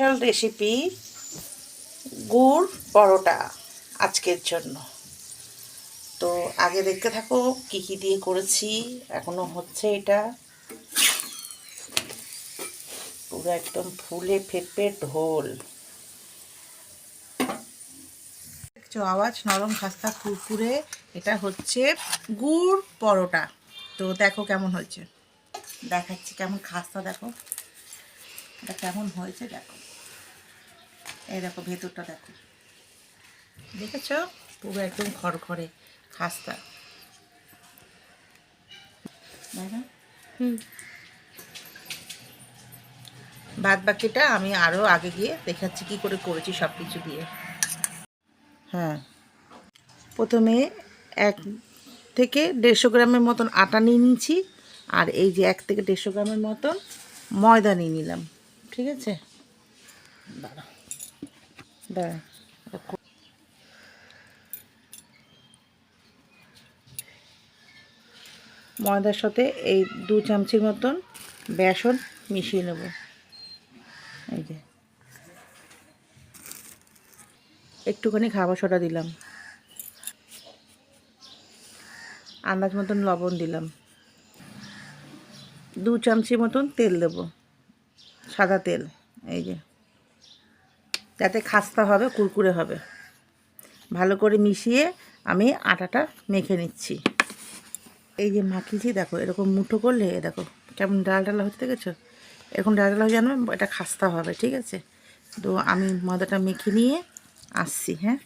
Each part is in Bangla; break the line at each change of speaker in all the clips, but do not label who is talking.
স্পেশাল রেসিপি গুড় পরোটা আজকের জন্য। তো আগে দেখতে থাকো কি কি দিয়ে করেছি, এখনও হচ্ছে এটা পুরো একদম ফুলে ফেপে ঢোল। আওয়াজ? নরম খাস্তা কুরকুরে, এটা হচ্ছে গুড় পরোটা। তো দেখো কেমন হয়েছে। দেখাচ্ছি কেমন খাস্তা, দেখো। এটা কেমন হয়েছে দেখো। এই দেখো ভেতরটা দেখো। দেখেছ? পুরো একদম খড়খড়ে খাস্তা? বাদ বাকিটা আমি আরও আগে গিয়ে দেখাচ্ছি কি করে করেছি সব কিছু দিয়ে। হ্যাঁ। প্রথমে এক থেকে দেড়শো গ্রামের মতন আটা নিয়ে নিয়েছি আর এই যে এক থেকে দেড়শো গ্রামের মতন ময়দা নিয়ে নিলাম। ঠিক আছে? ময়দার সাথে এই দু চামচির মতন বেসন মিশিয়ে নেব। এই যে। একটুখানি খাবার সোডা দিলাম। আন্দাজ মতন লবণ দিলাম। দু চামচি মতন তেল দেব। সাদা তেল, এই যে। যাতে খাস্তা হবে, কুরকুরে হবে। ভালো করে মিশিয়ে আমি আটাটা মেখে নিচ্ছি। এই যে মাখিয়েছি, দেখো, এরকম মুঠো করলে দেখো, কেমন ডাল ডালা হচ্ছে, দেখেছ? এরকম ডাল ডালা হয়ে জানো এটা খাস্তা হবে, ঠিক আছে? তো আমি ময়দাটা মেখে নিয়ে আসছি হ্যাঁ?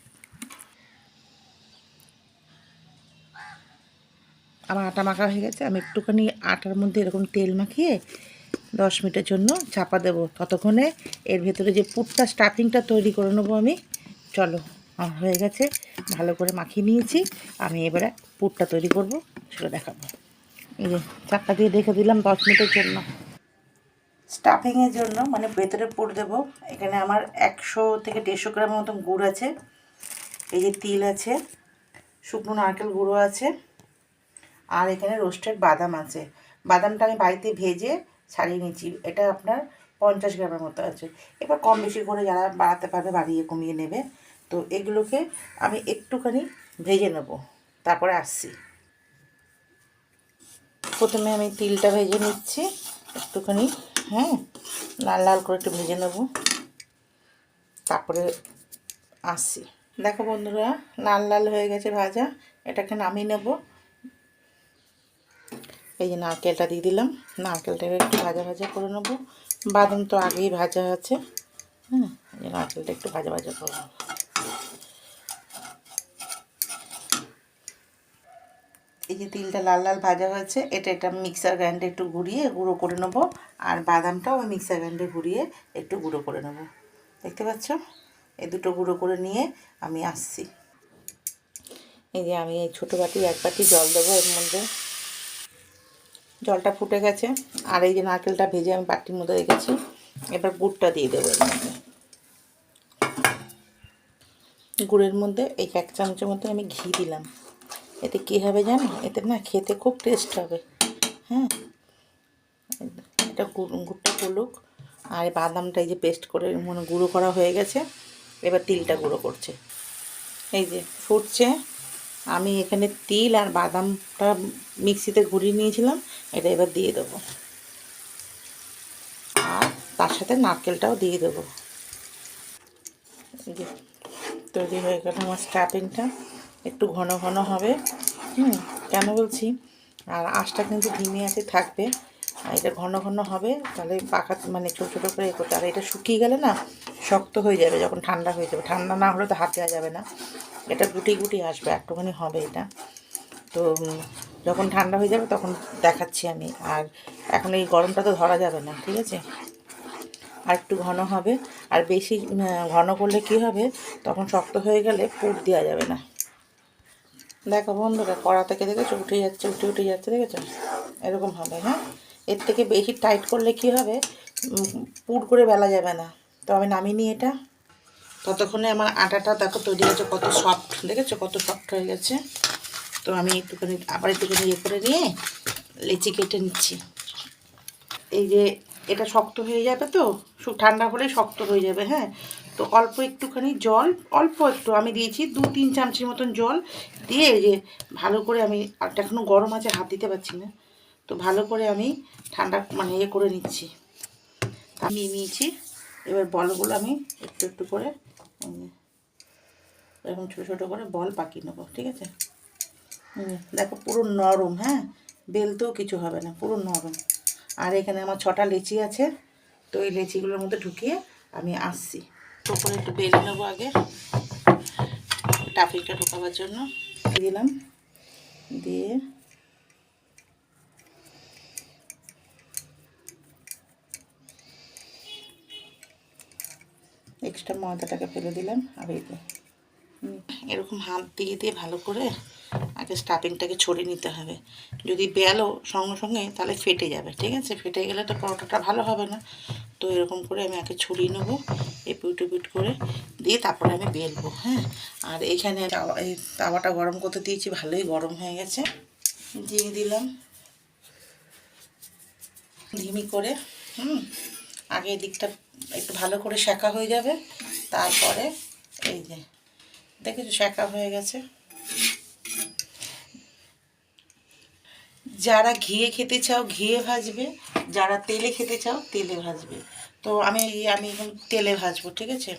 আমার আটা মাখা হয়ে গেছে, আমি একটুখানি আটার মধ্যে এরকম তেল মাখিয়ে দশ মিনিটের জন্য চাপা দেবো। ততক্ষণে এর ভেতরে যে পুরটা স্টাফিংটা তৈরি করে নেব আমি। চলো, আমার হয়ে গেছে। ভালো করে মাখিয়ে নিয়েছি। আমি এবারে পুরটা তৈরি করব, সেটা দেখাবো। এই যে চাক্কা দিয়ে রেখে দিলাম দশ মিনিটের জন্য। স্টাফিংয়ের জন্য মানে ভেতরে পুর দেবো। এখানে আমার একশো থেকে দেড়শো গ্রামের মতন গুড় আছে। এই যে তিল আছে, শুকনো নারকেল গুঁড়ো আছে, আর এখানে রোস্টেড বাদাম আছে। বাদামটা আমি বাড়িতে ভেজে ছাড়িয়ে নিচ্ছি এটা আপনার পঞ্চাশ গ্রামের মতো আছে। এবার কম বেশি করে যারা বাড়াতে পারবে, বাড়িয়ে কমিয়ে নেবে। তো এগুলোকে আমি একটুখানি ভেজে নেব। তারপরে আসছি। প্রথমে আমি তিলটা ভেজে নিচ্ছি। একটুখানি হ্যাঁ লাল লাল করে একটু ভেজে নেব। তারপরে আসছি। দেখো বন্ধুরা, লাল লাল হয়ে গেছে ভাজা। এটাকে নামিয়ে নেব। এই যে নারকেলটা দিয়ে দিলাম। নারকেলটাকে একটু ভাজা ভাজা করে নেব। বাদাম তো আগেই ভাজা আছে। হ্যাঁ এই নারকেলটা একটু ভাজা ভাজা করে নেব। এই যে তিলটা লাল লাল ভাজা হয়েছে, এটা এটা মিক্সার গ্রাইন্ডে একটু ঘুরিয়ে গুঁড়ো করে নেব। আর বাদামটাও মিক্সার গ্রাইন্ডে ঘুরিয়ে একটু গুঁড়ো করে নেব। দেখতে পাচ্ছ? এই দুটো গুঁড়ো করে নিয়ে আমি আসছি। এই যে আমি এই ছোটো বাটি এক বাটি জল দেবো এর মধ্যে। জলটা ফুটে গেছে, আর এই যে নারকেলটা ভেজে আমি বাটির মধ্যে রেখেছি, এবার গুড়টা দিয়ে দেবো মধ্যে। গুড়ের মধ্যে এই এক চামচের মধ্যে আমি ঘি দিলাম। এতে কী হবে জানো? এতে না খেতে খুব টেস্ট হবে। হ্যাঁ? এটা গুড়টা করুক। আর বাদামটা এই যে পেস্ট করে মানে গুঁড়ো করা হয়ে গেছে, এবার তিলটা গুঁড়ো করছে। এই যে ফুটছে আমি এখানে তিল আর বাদামটা মিক্সিতে ঘুরিয়ে নিয়েছিলাম, এটা এবার দিয়ে দেবো। আর তার সাথে নারকেলটাও দিয়ে দেবো। তৈরি হয়ে গেল আমার স্ট্যাপিংটা একটু ঘন ঘন হবে। হুম, কেন বলছি? আর আঁশটা কিন্তু ধিমে আছে, থাকবে। এটা ঘন ঘন হবে, তাহলে পাকা মানে ছোটো ছোটো করে এ করতে আর এটা শুকিয়ে গেলে না শক্ত হয়ে যাবে যখন ঠান্ডা হয়ে যাবে। ঠান্ডা না হলে তো হাত দেওয়া যাবে না। এটা গুটি গুটি আসবে, একটুখানি হবে এটা। তো যখন ঠান্ডা হয়ে যাবে তখন দেখাচ্ছি আমি। আর এখন এই গরমটা তো ধরা যাবে না, ঠিক আছে? আর একটু ঘন হবে। আর বেশি ঘন করলে কি হবে? তখন শক্ত হয়ে গেলে পুর দেওয়া যাবে না। দেখো বন্ধুরা, কড়া থেকে দেখেছ? উঠে যাচ্ছে, উঠে উঠে যাচ্ছে, দেখেছ? এরকম হবে হ্যাঁ? এর থেকে বেশি টাইট করলে কি হবে? পুর করে বেলা যাবে না। তো আমি নামিয়ে নিই এটা। ততক্ষণে আমার আটাটা দেখো তৈরি হয়েছে, কত সফট দেখেছ? কত সফট হয়ে গেছে। তো আমি একটুখানি, আবার একটুখানি ইয়ে করে নিয়ে লেচি কেটে নিচ্ছি। এই যে এটা শক্ত হয়ে যাবে তো? ঠান্ডা হলে শক্ত হয়ে যাবে হ্যাঁ? তো অল্প একটুখানি জল, অল্প একটু, আমি দিয়েছি দু, তিন চামচের মতন জল। দিয়ে যে ভালো করে আমি, আর এখনও গরম আছে, হাত দিতে পারছি না। তো ভালো করে আমি ঠান্ডা মানে ইয়ে করে নিচ্ছি। আমি নিয়েছি। এবার বলগুলো আমি একটু একটু করে এরকম ছোটো ছোটো করে বল পাকিয়ে নেব, ঠিক আছে? দেখো পুরো নরম হ্যাঁ? বেলতেও কিছু হবে না, পুরো নরম। আর এখানে আমার ছটা লেচি আছে, তো এই লেচিগুলোর মধ্যে ঢুকিয়ে আমি আসছি। করে একটু বেলে নেব আগে টাফিটা ঢোকাবার জন্য। দিলাম। দিয়ে এক্সট্রা ময়দাটাকে ফেলে দিলাম, আর এই এরকম হাত দিয়ে দিয়ে ভালো করে আগে স্টাফিংটাকে ছড়িয়ে নিতে হবে। যদি বেলো সঙ্গে সঙ্গে, তাহলে ফেটে যাবে, ঠিক আছে? ফেটে গেলে তো পরোটাটা ভালো হবে না। তো এরকম করে আমি আগে ছড়িয়ে নেব, এপিট উপিট করে দিয়ে তারপরে আমি বেলবো হ্যাঁ? আর এইখানে এই তাওয়াটা গরম করতে দিয়েছি, ভালোই গরম হয়ে গেছে। দিয়ে দিলাম। ধিমি করে, হুম, আগে এদিকটা একটু ভালো করে শেখা হয়ে যাবে। তারপরে এই যে, দেখেছ শেখা হয়ে গেছে? যারা ঘিয়ে খেতে চাও, ঘিয়ে ভাজবে। যারা তেলে খেতে চাও, তেলে ভাজবে। তো আমি আমি এখন তেলে ভাজবো, ঠিক আছে?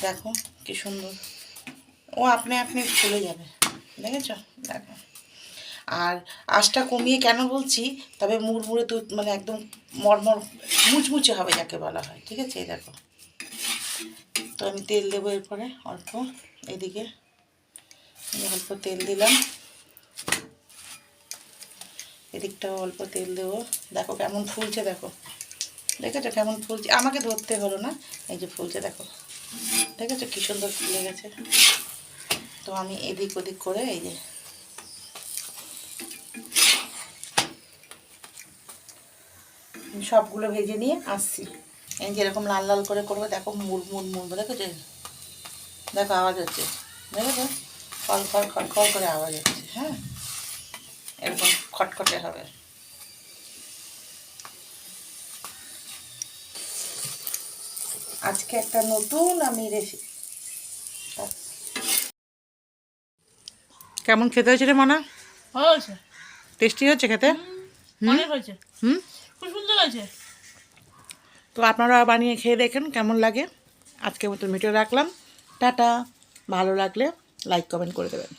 দেখো কি সুন্দর। ও আপনি আপনি ফুলে যাবে। দেখেছ? দেখো। আর আঁচটা কমিয়ে কেন বলছি? তবে মুড়মুড়ে তো মানে একদম মরমর, মুচমুচে হবে যাকে বলা হয়, ঠিক আছে? এই দেখো। তো আমি তেল দেবো এরপরে অল্প, এদিকে। অল্প তেল দিলাম। এদিকটাও অল্প তেল দেবো। দেখো কেমন ফুলছে, দেখো। দেখেছ কেমন ফুলছে? আমাকে ধরতে হলো না? এই যে ফুলছে, দেখো। দেখেছ কী সুন্দর ফুলে গেছে? তো আমি এদিক ওদিক করে এই যে সবগুলো ভেজে নিয়ে আসছি। এই যেরকম লাল লাল করে করব দেখো মুড় মুড় মুড়বো দেখো যে দেখো আওয়াজ হচ্ছে। দেখেছ? খল খল খল খল করে আওয়াজ হচ্ছে হ্যাঁ? এরকম খটখটে হবে। আজকে একটা নতুন আমি রেসিপি কেমন খেতে হয়েছে রে মানা?
ভালো হয়েছে।
টেস্টি হচ্ছে খেতে?
অনেক হয়েছে।
হুম?
খুব সুন্দর হয়েছে।
তো আপনারা বানিয়ে খেয়ে দেখেন কেমন লাগে। আজকের মতন ভিডিও রাখলাম। টাটা। ভালো লাগলে লাইক, কমেন্ট করে দেবেন।